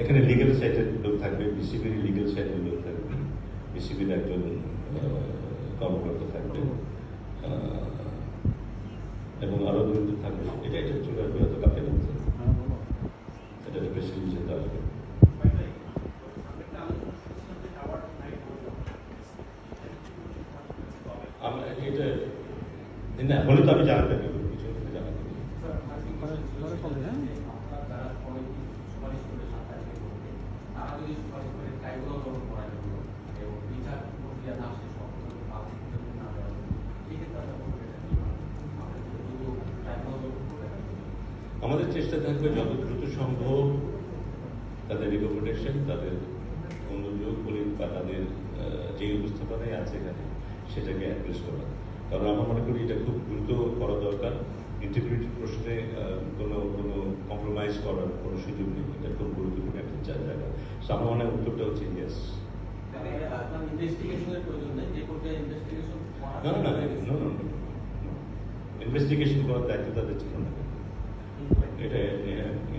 এখানে লিগেল সাইডের লোক থাকবে বিসিবির লিগেল সাইডের লোক থাকবে বিসিবির একজন কর্মকর্তা থাকবে এবং আরও দুজন থাকবে এটা এটা চলে আসবে হয়তো কাপের মধ্যে এটা প্রেস রিলিজে তো আসবে আমরা এটা না হলে তো আমি জানাতে পারব কিছু হলে জানাতে পারব। আমাদের চেষ্টা থাকবে যত দ্রুত সম্ভব তাদের রিকমেন্ডেশন তাদের অনুযোগ বলি বা তাদের যে উপস্থাপনায় আছে এখানে, সেটাকে অ্যাড্রেস করা। কারণ আমরা মনে করি এটা খুব দ্রুত করা দরকার। ইন্টিগ্রিটি প্রশ্নে কোনো কোনো কম্প্রোমাইজ করার কোনো সুযোগ নেই। এটা খুব গুরুত্বপূর্ণ একটা জায়গা। সো আমার মনে হয় উত্তরটা হচ্ছে ইয়েস ইনভেস্টিগেশনের প্রয়োজন নেই যে ইনভেস্টিগেশন না না না ইনভেস্টিগেশন করার দায়িত্ব তাদের ছিল না। এটা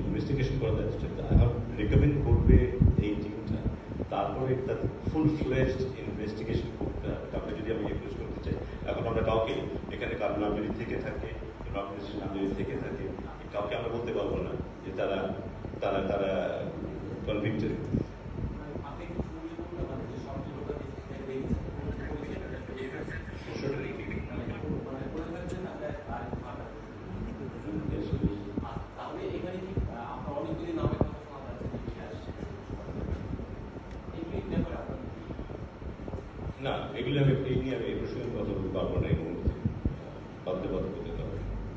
ইনভেস্টিগেশন করার দায়িত্ব এখন রেকমেন্ড করবে এই টিমটা তারপরে তার ফুল ফ্লেজড ইনভেস্টিগেশন করতে হবে। তারপরে যদি আমি রিকোয়েস্ট করতে চাই এখন আমরা কাউকে এখানে কারও নাম থেকে থাকে নাম যদি থেকে থাকে কাউকে আমরা বলতে পারব না যে তারা তারা তারা কনভিক্টেড না এগুলি আমি এই নিয়ে আমি এই প্রসঙ্গে কথা বলতে পারব না এই মুহূর্তে। বাধ্য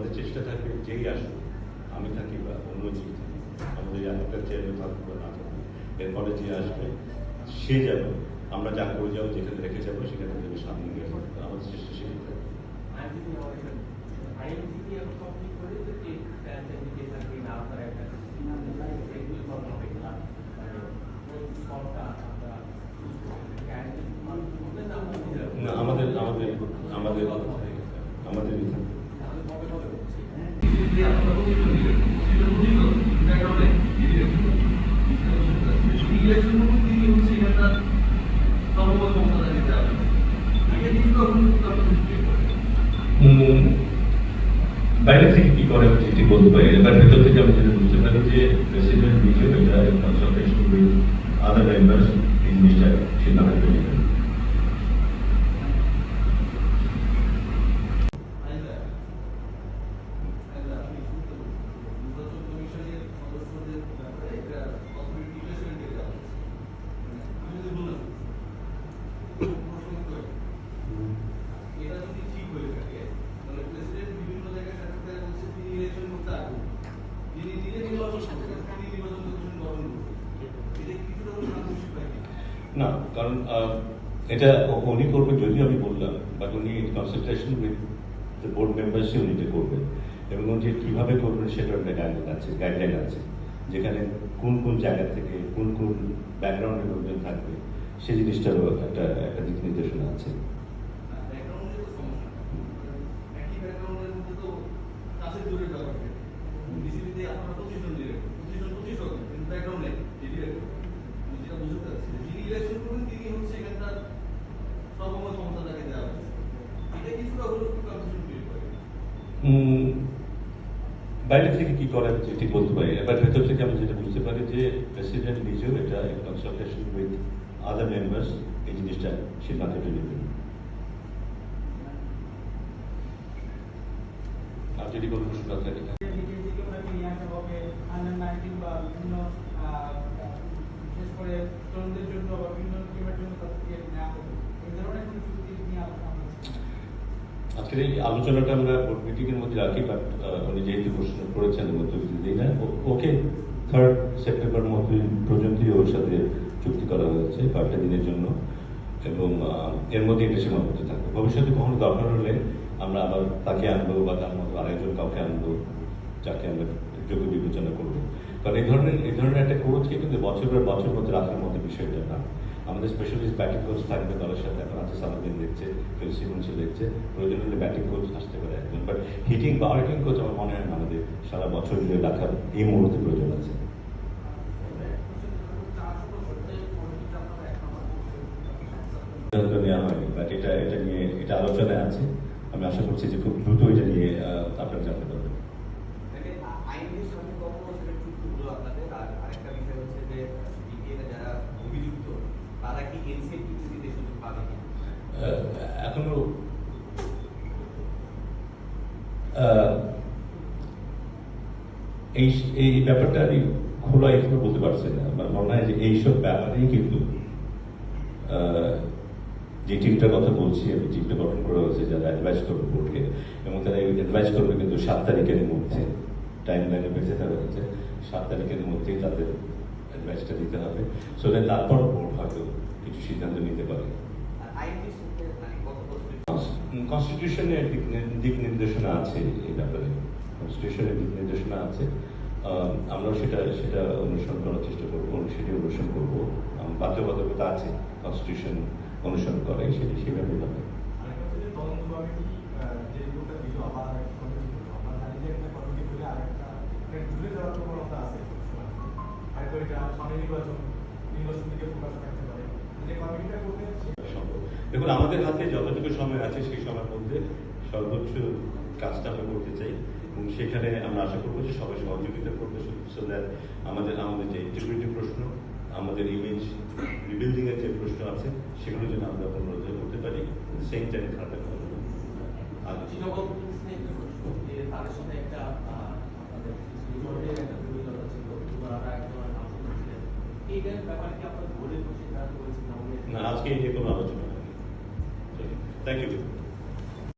আমাদের চেষ্টা থাকবে যেই আসুক, আমি থাকি বা অন্য যে থাকি, আমাদের এখনকার চেয়ারম্যান থাকুক বা না থাকুক, এরপরে যে আসবে, সে যেন আমরা যা করে যাব, যেখানে রেখে যাব, সেখানে যেন সামনে নিয়ে যাব আমাদের চেষ্টা সেটাই থাকবে। আইনজীবী আমাদের আইনজীবী এখন কমপ্লিট করে যে কি ফ্র্যাঞ্চাইজি কেস আর কি না আপনার একটা এগুলি করা হবে কিনা মানে কোন সরকার আমরা আইনজীবী বলবেন না আমরা নিজেরা বলব? না আমাদের আমাদের আমাদের আমাদেরই থাকবে তাহলে কবে কবে হচ্ছে উম, বাইরে থেকে কি করে আমি যেটি বলতে পারি এবার ভেতর থেকে আমি যেটা বুঝতে পারি যে প্রেসিডেন্ট নিজেও এটা কনসালটেশন উইথ আদার মেম্বার্স এই জিনিসটা সিদ্ধান্ত নেবেন আইনজীবী আইনজীবী আপনি শুনতে বলছেন নির্বাচন কমিশনের সদস্যদের ব্যাপারে একটা অথরিটি প্রেসিডেন্টকে দেওয়া হচ্ছে আমি যদি বললাম প্রশ্ন করে এটা যদি ঠিক হয়ে থাকে তাহলে প্রেসিডেন্ট বিভিন্ন জায়গায় তিনি তিনি নির্বাচন না কারণ এটা উনি করবেন যদিও আমি বললাম বাট উনি কনসালটেশন উইথ দ্য বোর্ড মেম্বার্সই উনি এটা করবেন। এবং উনি যে কীভাবে করবেন সেটার একটা গাইডলাইন আছে গাইডলাইন আছে যেখানে কোন কোন জায়গা থেকে কোন কোন ব্যাকগ্রাউন্ডের লোকজন থাকবে সেই জিনিসটারও একটা একটা দিক নির্দেশনা আছে। আর ব্যাকগ্রাউন্ডের তো সমস্যা একই ব্যাকগ্রাউন্ডের মধ্যে তো কাছের দূরের ব্যাপার থাকে বিসিবিতে আপনারা পঁচিশ জন ডিরেক্টর পঁচিশ জন পঁচিশ জন কিন্তু ব্যাকগ্রাউন্ড নেই যে ডিরেক্টর আমি যেটা বুঝতে পারছি যে যিনি ইলেকশন করবেন তিনি হচ্ছে এখানকার সর্বময় ক্ষমতা তাকে দেওয়া হয়েছে এটা কিছুটা হলেও একটু কনফিউশন ক্রিয়েট করে উম, বাইরে থেকে কি করা হচ্ছে ঠিক বলতে পারি? এবার ভেতর থেকে আমি যেটা বুঝতে পারি যে প্রেসিডেন্ট নিজেও এটা কনসালটেশন উইথ আদার মেম্বার্স এই জিনিসটা সিদ্ধান্তটা নেবেন আর যদি কোনো প্রশ্ন থাকে বিশেষ করে তরুণদের জন্য বা বিভিন্ন জন্য তাদেরকে নেওয়া হবে এই ধরনের কোনো চুক্তি নিয়ে আলোচনা হচ্ছে আজকের এই আলোচনাটা আমরা বোর্ড মিটিং এর মধ্যে রাখি বাট উনি যেহেতু প্রশ্ন করেছেন উত্তর না। ওকে থার্ড সেপ্টেম্বর মধ্যে পর্যন্তই ওর সাথে চুক্তি করা হয়েছে কয়েকটা দিনের জন্য, এবং এর মধ্যে এটা সীমাবদ্ধ থাকবে। ভবিষ্যতে কখনো দরকার হলে আমরা আবার তাকে আনব বা তার মতো আরেকজন কাউকে আনব, যাকে আমরা যোগ্য বিবেচনা করব। কারণ এই ধরনের এই ধরনের একটা কোচকে কিন্তু বছর পর বছর মধ্যে রাখার মতো বিষয়টা না। আমাদের স্পেশালিস্ট ব্যাটিং কোচ থাকবে দলের সাথে এখন আছে সালাদিন দেখছে ফিল সিমন্সও দেখছে প্রয়োজন হলে ব্যাটিং কোচ আসতে পারে একজন। বাট হিটিং বা হিটিং কোচ আমার মনে হয় আমাদের সারা বছর ধরে রাখার এই মুহূর্তে প্রয়োজন আছে। সিদ্ধান্ত নেওয়া হয়নি বাট এটা এটা নিয়ে এটা আলোচনায় আছে। আমি আশা করছি যে খুব দ্রুত এটা নিয়ে আহ, আপনারা জানতে পারবেন দেখেন, আ- আইনের সামনে কখনো সেটা চুক্তি হলো আপনাদের আর আরেকটা বিষয় হচ্ছে যে বিপিএলে যারা অভিযুক্ত তারা কি এনসিএলটি দিতে সুযোগ পাবে কিনা আহ, এখনও এই এই ব্যাপারটা আমি খোলা এখনও বলতে পারছি না। আমার মনে হয় যে এইসব ব্যাপারেই কিন্তু যে টিমটার কথা বলছি, আমি টিমটা গঠন করা হয়েছে যারা অ্যাডভাইস করবে বোর্ডকে এবং তারা অ্যাডভাইস করবে কিন্তু সাত তারিখের মধ্যে টাইম লাইনে বেঁচে দেওয়া হয়েছে। সাত তারিখের মধ্যেই তাদের অ্যাডভাইসটা দিতে হবে। সো তারপর বোর্ড হয়তো কিছু সিদ্ধান্ত নিতে পারে। কনস্টিটিউশনের দিক নির্দেশনা আছে এই ব্যাপারে। কনস্টিটিউশনের দিক নির্দেশনা আছে। আমরা সেটা সেটা অনুসরণ করার চেষ্টা করব সেটি অনুসরণ করব। বাধ্যবাধকতা আছে কনস্টিটিউশন অনুসরণ করে সেটি সেভাবে হবে। আরেকটা হচ্ছে যে তদন্ত কমিটি আহ, যে রিপোর্টটা দিল আবার আরেকটা কমিটি দিল আমরা জানি যে একটা কমিটি বলে আরেকটা ঝুলে যাওয়ার প্রবণতা আছে? আরেকবার এটা সামনে নির্বাচন নির্বাচন দিকে ফোকাস রাখতে পারে। করবে দেখুন, আমাদের হাতে যতটুকু সময় আছে সেই সময়ের মধ্যে সর্বোচ্চ কাজটা আমরা করতে চাই এবং সেখানে আমরা আশা করব যে সবাই সহযোগিতা করবে। সো দ্যাট আমাদের আমাদের যে ইন্টিগ্রিটি প্রশ্ন, আমাদের ইমেজ রিবিল্ডিং এর যে প্রশ্ন আছে, সেগুলো যেন আমরা পুনরুদ্ধার করতে পারি। সেম টাইম খারাপ আর তৃণমূল কংগ্রেসে একটা প্রশ্ন যে তাদের সাথে একটা আহ, আপনাদের রিপোর্টের একটা বিরোধতা ছিল ওনারা একজন নাম শুনেছিলেন এইটার ব্যাপারে কি আপনার বোর্ডে বসে কাজ করেছেন না আজকে নিয়ে কোনো আলোচনা হয়নি। Thank you